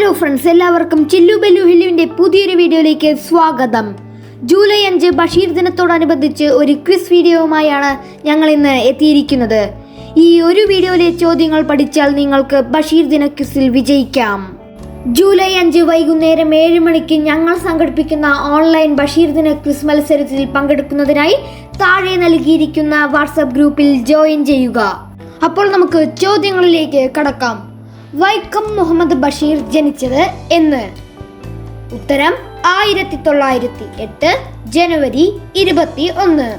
Hello friends എല്ലാവർക്കും ചില്ലു ബെല്ലു ഹില്ലുവിന്റെ പുതിയൊരു വീഡിയോയിലേക്ക് സ്വാഗതം. ജൂലൈ അഞ്ച് ബഷീർ ദിനത്തോടനുബന്ധിച്ച് ഒരു ക്വിസ് വീഡിയോവുമായാണ് ഞങ്ങൾ ഇന്ന് എത്തിയിരിക്കുന്നത്. ഈ ഒരു വീഡിയോയിലെ ചോദ്യങ്ങൾ പഠിച്ചാൽ നിങ്ങൾക്ക് ബഷീർ ദിന ക്വിസിൽ വിജയിക്കാം. ജൂലൈ അഞ്ച് വൈകുന്നേരം ഏഴ് മണിക്ക് ഞങ്ങൾ സംഘടിപ്പിക്കുന്ന ഓൺലൈൻ ബഷീർ ദിന ക്വിസ് മത്സരത്തിൽ പങ്കെടുക്കുന്നതിനായി താഴെ നൽകിയിരിക്കുന്ന വാട്സപ്പ് ഗ്രൂപ്പിൽ ജോയിൻ ചെയ്യുക. അപ്പോൾ നമുക്ക് ചോദ്യങ്ങളിലേക്ക് കടക്കാം. വൈക്കം മുഹമ്മദ് ബഷീർ ജനിച്ചത് എന്ന്. ഉത്തരം ആയിരത്തി തൊള്ളായിരത്തി എട്ട് ജനുവരി ഇരുപത്തി ഒന്ന്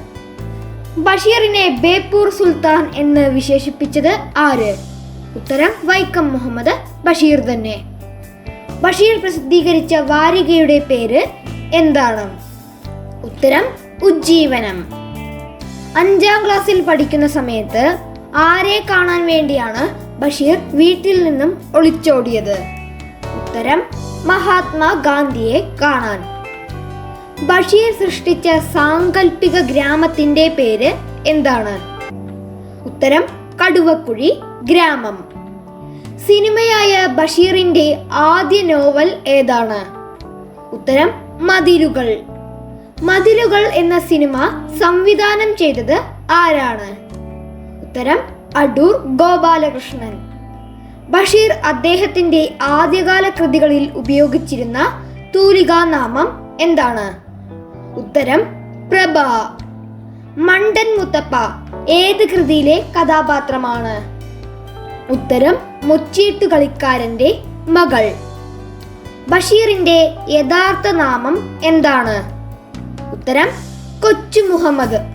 ബഷീറിനെ ബേപ്പൂർ സുൽത്താൻ എന്ന് വിശേഷിപ്പിച്ചത് ആര്? ഉത്തരം വൈക്കം മുഹമ്മദ് ബഷീർ തന്നെ. ബഷീർ പ്രസിദ്ധീകരിച്ച വാരികയുടെ പേര് എന്താണ്? ഉത്തരം ഉജ്ജീവനം. അഞ്ചാം ക്ലാസ്സിൽ പഠിക്കുന്ന സമയത്ത് ആരെ കാണാൻ വേണ്ടിയാണ് ബഷീർ വീട്ടിൽ നിന്നും ഒളിച്ചോടിയത്. ഉത്തരം മഹാത്മാ ഗാന്ധിയെ കാണാൻ. ബഷീർ സൃഷ്ടിച്ച സാങ്കല്പിക ഗ്രാമത്തിന്റെ പേര് എന്താണ്? ഉത്തരം കടുവക്കുഴി ഗ്രാമം. സിനിമയായ ബഷീറിന്റെ ആദ്യ നോവൽ ഏതാണ്? ഉത്തരം മതിലുകൾ. മതിലുകൾ എന്ന സിനിമ സംവിധാനം ചെയ്തത് ആരാണ്? ഉത്തരം അടൂർ ഗോപാലകൃഷ്ണൻ. ബഷീർ അദ്ദേഹത്തിന്റെ ആദ്യകാല കൃതികളിൽ ഉപയോഗിച്ചിരുന്ന തൂലികാനാമം എന്താണ്? ഉത്തരം പ്രഭ. മണ്ടൻ മുത്തപ്പ ഏത് കൃതിയിലെ കഥാപാത്രമാണ്? ഉത്തരം മുച്ചീട്ടു കളിക്കാരന്റെ മകൾ. ബഷീറിന്റെ യഥാർത്ഥ നാമം എന്താണ്? ഉത്തരം കൊച്ചു മുഹമ്മദ്.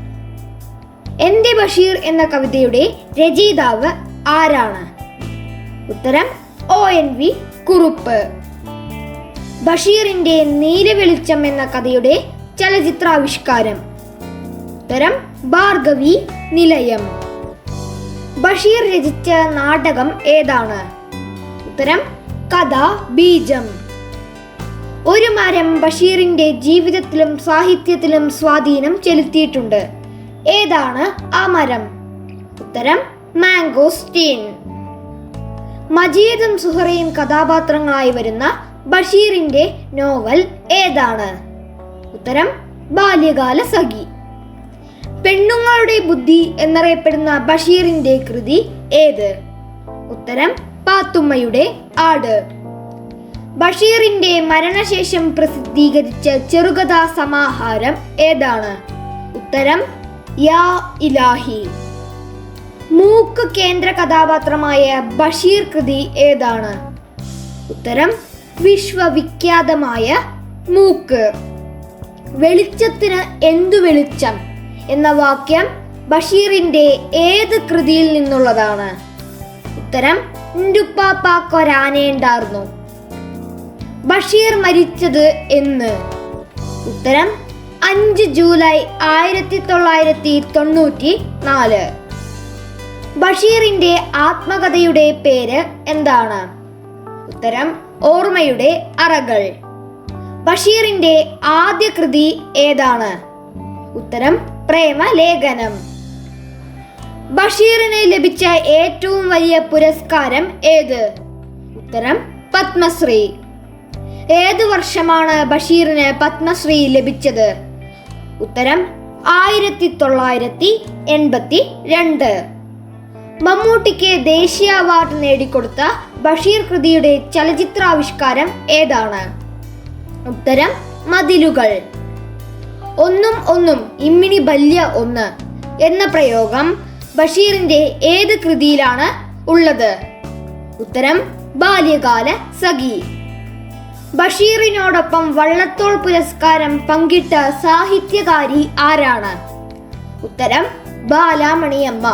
എന്റെ ബഷീർ എന്ന കവിതയുടെ രചയിതാവ് ആരാണ്? ഉത്തരം ഒ എൻ വി കുറുപ്പ്. ബഷീറിന്റെ നീലവെളിച്ചം എന്ന കഥയുടെ ചലച്ചിത്രാവിഷ്കാരം. ഉത്തരം ഭാർഗവി നിലയം. ബഷീർ രചിച്ച നാടകം ഏതാണ്? ഉത്തരം കഥ ബീജം. ഒരു മരം ബഷീറിന്റെ ജീവിതത്തിലും സാഹിത്യത്തിലും സ്വാധീനം ചെലുത്തിയിട്ടുണ്ട്. ഏതാണ് ആ മരം? ഉത്തരം മാംഗോസ്റ്റീൻ. മജീദും സുഹറയും കഥാപാത്രങ്ങളായി വരുന്ന ബഷീറിന്റെ നോവൽ ഏതാണ്? ഉത്തരം ബാല്യകാല സഖി. പെണ്ണുങ്ങളുടെ ബുദ്ധി എന്നറിയപ്പെടുന്ന ബഷീറിന്റെ കൃതി ഏത്? ഉത്തരം പാത്തുമ്മയുടെ ആട്. ബഷീറിന്റെ മരണശേഷം പ്രസിദ്ധീകരിച്ച ചെറുകഥാ സമാഹാരം ഏതാണ്? ഉത്തരം യാ ഇലാഹി. മൂക്ക് കേന്ദ്ര കഥാപാത്രമായ ബഷീർ കൃതി ഏതാണ്? ഉത്തരം വിശ്വവിഖ്യാതമായ മൂക്ക്. വെളിച്ചത്തിന് എന്തു വെളിച്ചം എന്ന വാക്യം ബഷീറിന്റെ ഏത് കൃതിയിൽ നിന്നുള്ളതാണ്? ഉത്തരം കൊരാനേണ്ടാർന്നു. ബഷീർ മരിച്ചത് എന്ന്. ഉത്തരം അഞ്ച് ജൂലൈ ആയിരത്തി തൊള്ളായിരത്തി തൊണ്ണൂറ്റി നാല്. ബഷീറിന്റെ ആത്മകഥയുടെ പേര് എന്താണ്? ഉത്തരം ഓർമ്മയുടെ അറകൾ. ബഷീറിന്റെ ആദ്യ കൃതി ഏതാണ്? ഉത്തരം പ്രേമലേഖനം. ബഷീറിന് ലഭിച്ച ഏറ്റവും വലിയ പുരസ്കാരം ഏത്? ഉത്തരം പത്മശ്രീ. ഏത് വർഷമാണ് ബഷീറിന് പത്മശ്രീ ലഭിച്ചത്? ഉത്തരം ആയിരത്തി തൊള്ളായിരത്തി എൺപത്തി രണ്ട് മമ്മൂട്ടിക്ക് ദേശീയ അവാർഡ് നേടിക്കൊടുത്ത ബഷീർ കൃതിയുടെ ചലച്ചിത്രാവിഷ്കാരം ഏതാണ്? ഉത്തരം മതിലുകൾ. ഒന്നും ഒന്നും ഇമ്മിണി ബല്യ ഒന്ന് എന്ന പ്രയോഗം ബഷീറിന്റെ ഏത് കൃതിയിലാണ് ഉള്ളത്? ഉത്തരം ബാല്യകാല സഖി. ബഷീറിനോടൊപ്പം വള്ളത്തോൾ പുരസ്കാരം പങ്കിട്ട സാഹിത്യകാരി ആരാണ്? ഉത്തരം ബാലാമണിയമ്മ.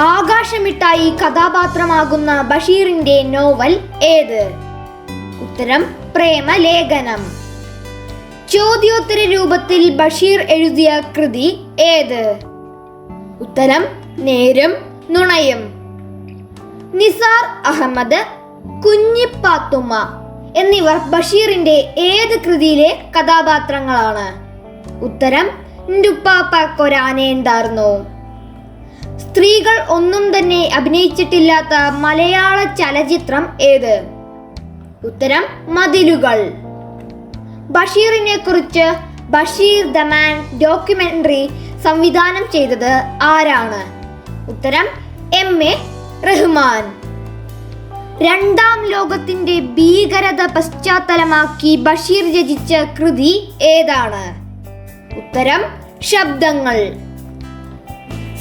ആകാശമിട്ടായി കഥാപാത്രമാകുന്ന ബഷീറിന്റെ നോവൽ ഏത്? ഉത്തരം പ്രേമലേഖനം. ചോദ്യോത്തര രൂപത്തിൽ ബഷീർ എഴുതിയ കൃതി ഏത്? ഉത്തരം നേരും നുണയും. നിസാർ അഹമ്മദ് കുഞ്ഞിപ്പാത്തുമ്മ. എന്നിവർ ബഷീറിന്റെ ഏത് കൃതിയിലെ കഥാപാത്രങ്ങളാണ്? ഉത്തരം കൊരാനേണ്ടാർന്നു സ്ത്രീകൾ ഒന്നും തന്നെ അഭിനയിച്ചിട്ടില്ലാത്ത മലയാള ചലച്ചിത്രം ഏത്? ഉത്തരം മതിലുകൾ. ബഷീറിനെ കുറിച്ച് ബഷീർ ദ മാൻ ഡോക്യുമെന്ററി സംവിധാനം ചെയ്തത് ആരാണ്? ഉത്തരം എം. എ. റഹ്മാൻ. രണ്ടാം ലോകത്തിന്റെ ഭീകരത പശ്ചാത്തലമാക്കി ബഷീർ രചിച്ച കൃതി ഏതാണ്? ഉത്തരം ശബ്ദങ്ങൾ.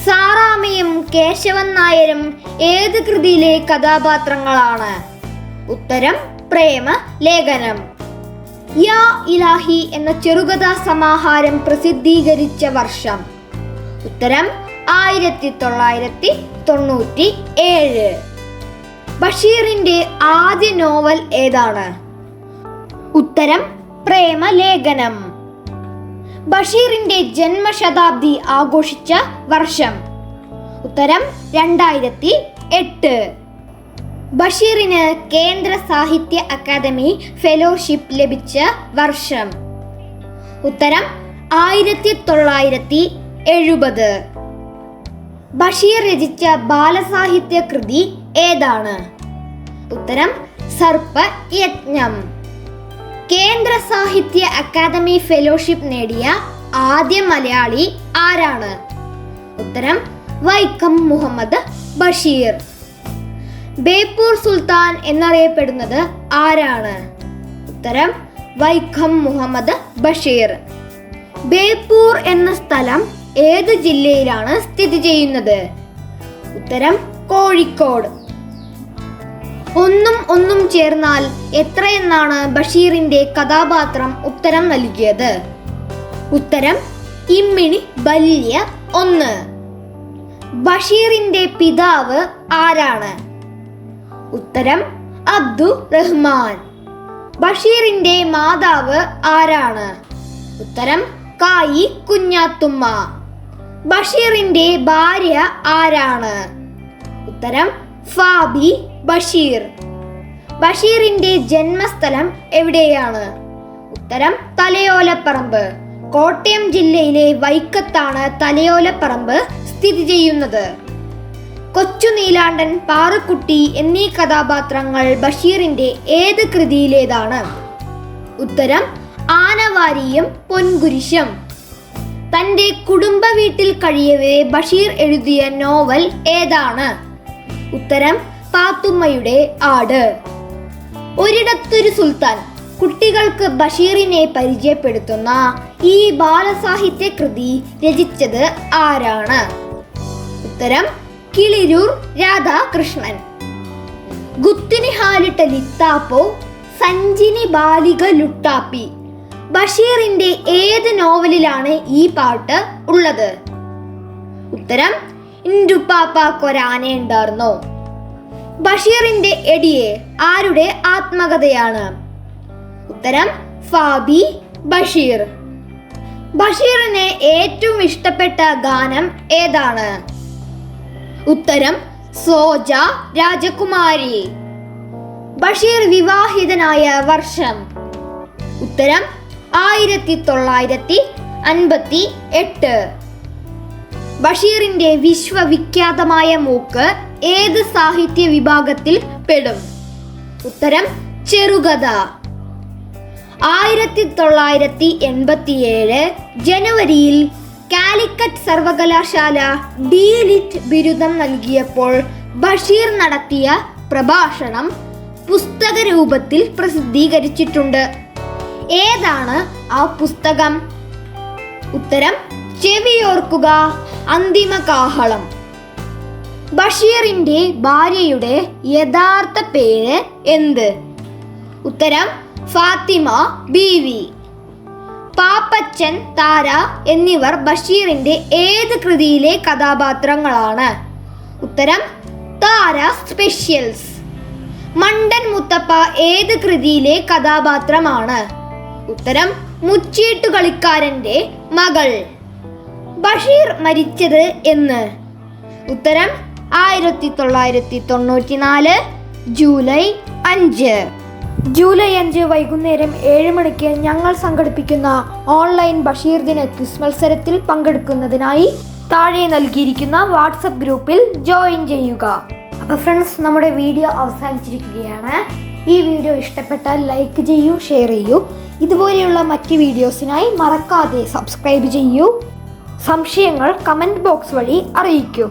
സാറാമയും കേശവൻ നായരും ഏത് കൃതിയിലെ കഥാപാത്രങ്ങളാണ്? ഉത്തരം പ്രേമ ലേഖനം. യാ ഇലാഹി എന്ന ചെറുകഥാ സമാഹാരം പ്രസിദ്ധീകരിച്ച വർഷം. ഉത്തരം ആയിരത്തി തൊള്ളായിരത്തി തൊണ്ണൂറ്റി ഏഴ് ബഷീറിന്റെ ആദ്യ നോവൽ ഏതാണ്? ഉത്തരം പ്രേമലേഖനം. ബഷീറിന്റെ ജന്മശതാബ്ദി ആഘോഷിച്ച വർഷം. ഉത്തരം രണ്ടായിരത്തി എട്ട് ബഷീറിന് കേന്ദ്ര സാഹിത്യ അക്കാദമി ഫെലോഷിപ്പ് ലഭിച്ച വർഷം. ഉത്തരം ആയിരത്തി തൊള്ളായിരത്തി എഴുപത് ബഷീർ രചിച്ച ബാലസാഹിത്യ കൃതി ഏതാണ്? ഉത്തരം സർപ്പ യജ്ഞം. കേന്ദ്ര സാഹിത്യ അക്കാദമി ഫെലോഷിപ്പ് നേടിയ ആദ്യ മലയാളി ആരാണ്? ഉത്തരം വൈക്കം മുഹമ്മദ് ബഷീർ. ബേപ്പൂർ സുൽത്താൻ എന്നറിയപ്പെടുന്നത് ആരാണ്? ഉത്തരം വൈക്കം മുഹമ്മദ് ബഷീർ. ബേപ്പൂർ എന്ന സ്ഥലം ഏത് ജില്ലയിലാണ് സ്ഥിതി ചെയ്യുന്നത്? ഉത്തരം കോഴിക്കോട്. ഒന്നും ഒന്നും ചേർന്നാൽ എത്രയെന്നാണ് ബഷീറിന്റെ കഥാപാത്രം ഉത്തരം നൽകിയത്? ഉത്തരം ഇമ്മിണി ബല്യ ഒന്ന്. ബഷീറിന്റെ പിതാവ് ആരാണ്? ഉത്തരം അബ്ദു റഹ്മാൻ. ബഷീറിന്റെ മാതാവ് ആരാണ്? ഉത്തരം കായി കുഞ്ഞാത്തുമ്മ. ബഷീറിന്റെ ഭാര്യ ആരാണ്? ഉത്തരം ഫാബി ബഷീർ. ബഷീറിന്റെ ജന്മസ്ഥലം എവിടെയാണ്? ഉത്തരം തലയോലപ്പറമ്പ്. കോട്ടയം ജില്ലയിലെ വൈക്കത്താണ് തലയോലപ്പറമ്പ് സ്ഥിതി ചെയ്യുന്നത്. കൊച്ചു നീലാണ്ടൻ പാറുക്കുട്ടി എന്നീ കഥാപാത്രങ്ങൾ ബഷീറിന്റെ ഏത് കൃതിയിലേതാണ്? ഉത്തരം ആനവാരിയും പൊൻകുരിശും. തന്റെ കുടുംബ വീട്ടിൽ കഴിയവേ ബഷീർ എഴുതിയ നോവൽ ഏതാണ്? ഉത്തരം പാത്തുമ്മയുടെ ആട്. ഒരിടത്തൊരു സുൽത്താൻ കുട്ടികൾക്ക് ബഷീറിനെ പരിചയപ്പെടുത്തുന്ന ഈ ബാലസാഹിത്യ കൃതി രചിച്ചത് ആരാണ്? ഉത്തരം കിളിരൂർ രാധാകൃഷ്ണൻ. ഗുത്തിനി ഹാലിട്ട ലിത്താപ്പോ സഞ്ചിനി ബാലിക ലുട്ടാപ്പി. ബഷീറിന്റെ ഏത് നോവലിലാണ് ഈ പാട്ട് ഉള്ളത്? ഉത്തരം ഇൻഡുപ്പാപ്പ ഉണ്ടായിരുന്നോ ബഷീറിന്റെ എടിയെ ആരുടെ ആത്മകഥയാണ്? ഉത്തരം ഫാബി ബഷീർ. ബഷീറിന് ഏറ്റവും ഇഷ്ടപ്പെട്ട ഗാനം ഏതാണ്? ഉത്തരം സോജ രാജകുമാരി. ബഷീർ വിവാഹിതനായ വർഷം. ഉത്തരം ആയിരത്തി തൊള്ളായിരത്തി അൻപത്തി എട്ട് ബഷീറിന്റെ വിശ്വവിഖ്യാതമായ മൂക്ക് ഏത് സാഹിത്യ വിഭാഗത്തിൽ പെടും? ഉത്തരം ചെറുകഥ. ആയിരത്തി തൊള്ളായിരത്തി എൺപത്തിയേഴ് ജനുവരിയിൽ കാലിക്കറ്റ് സർവകലാശാല ഡി ലിറ്റ് ബിരുദം നൽകിയപ്പോൾ ബഷീർ നടത്തിയ പ്രഭാഷണം പുസ്തക രൂപത്തിൽ പ്രസിദ്ധീകരിച്ചിട്ടുണ്ട്. ഏതാണ് ആ പുസ്തകം? ഉത്തരം ചെവിയോർക്കുക. അന്തിമ കാഹളം ബഷീറിന്റെ ഭാര്യയുടെ യഥാർത്ഥ പേര് എന്ത്? ഉത്തരം ഫാത്തിമ ബീവി. പാപ്പച്ചൻ താര എന്നിവർ ബഷീറിന്റെ ഏത് കൃതിയിലെ കഥാപാത്രങ്ങളാണ്? ഉത്തരം താര സ്പെഷ്യൽസ്. മണ്ടൻ മുത്തപ്പ ഏത് കൃതിയിലെ കഥാപാത്രമാണ്? ഉത്തരം മുച്ചീട്ടുകളിക്കാരന്റെ മകൾ. ബഷീർ മരിച്ചത് എന്ന്. ഉത്തരം ആയിരത്തി തൊള്ളായിരത്തി തൊണ്ണൂറ്റി നാല് ജൂലൈ അഞ്ച്. ജൂലൈ അഞ്ച് വൈകുന്നേരം ഏഴ് മണിക്ക് ഞങ്ങൾ സംഘടിപ്പിക്കുന്ന ഓൺലൈൻ ബഷീർ ദിന ക്വിസ് മത്സരത്തിൽ പങ്കെടുക്കുന്നതിനായി താഴെ നൽകിയിരിക്കുന്ന വാട്സപ്പ് ഗ്രൂപ്പിൽ ജോയിൻ ചെയ്യുക. അപ്പോൾ ഫ്രണ്ട്സ് നമ്മുടെ വീഡിയോ അവസാനിച്ചിരിക്കുകയാണ്. ഈ വീഡിയോ ഇഷ്ടപ്പെട്ടാൽ ലൈക്ക് ചെയ്യൂ ഷെയർ ചെയ്യൂ. ഇതുപോലെയുള്ള മറ്റ് വീഡിയോസിനായി മറക്കാതെ സബ്സ്ക്രൈബ് ചെയ്യൂ. സംശയങ്ങൾ കമന്റ് ബോക്സ് വഴി അറിയിക്കൂ.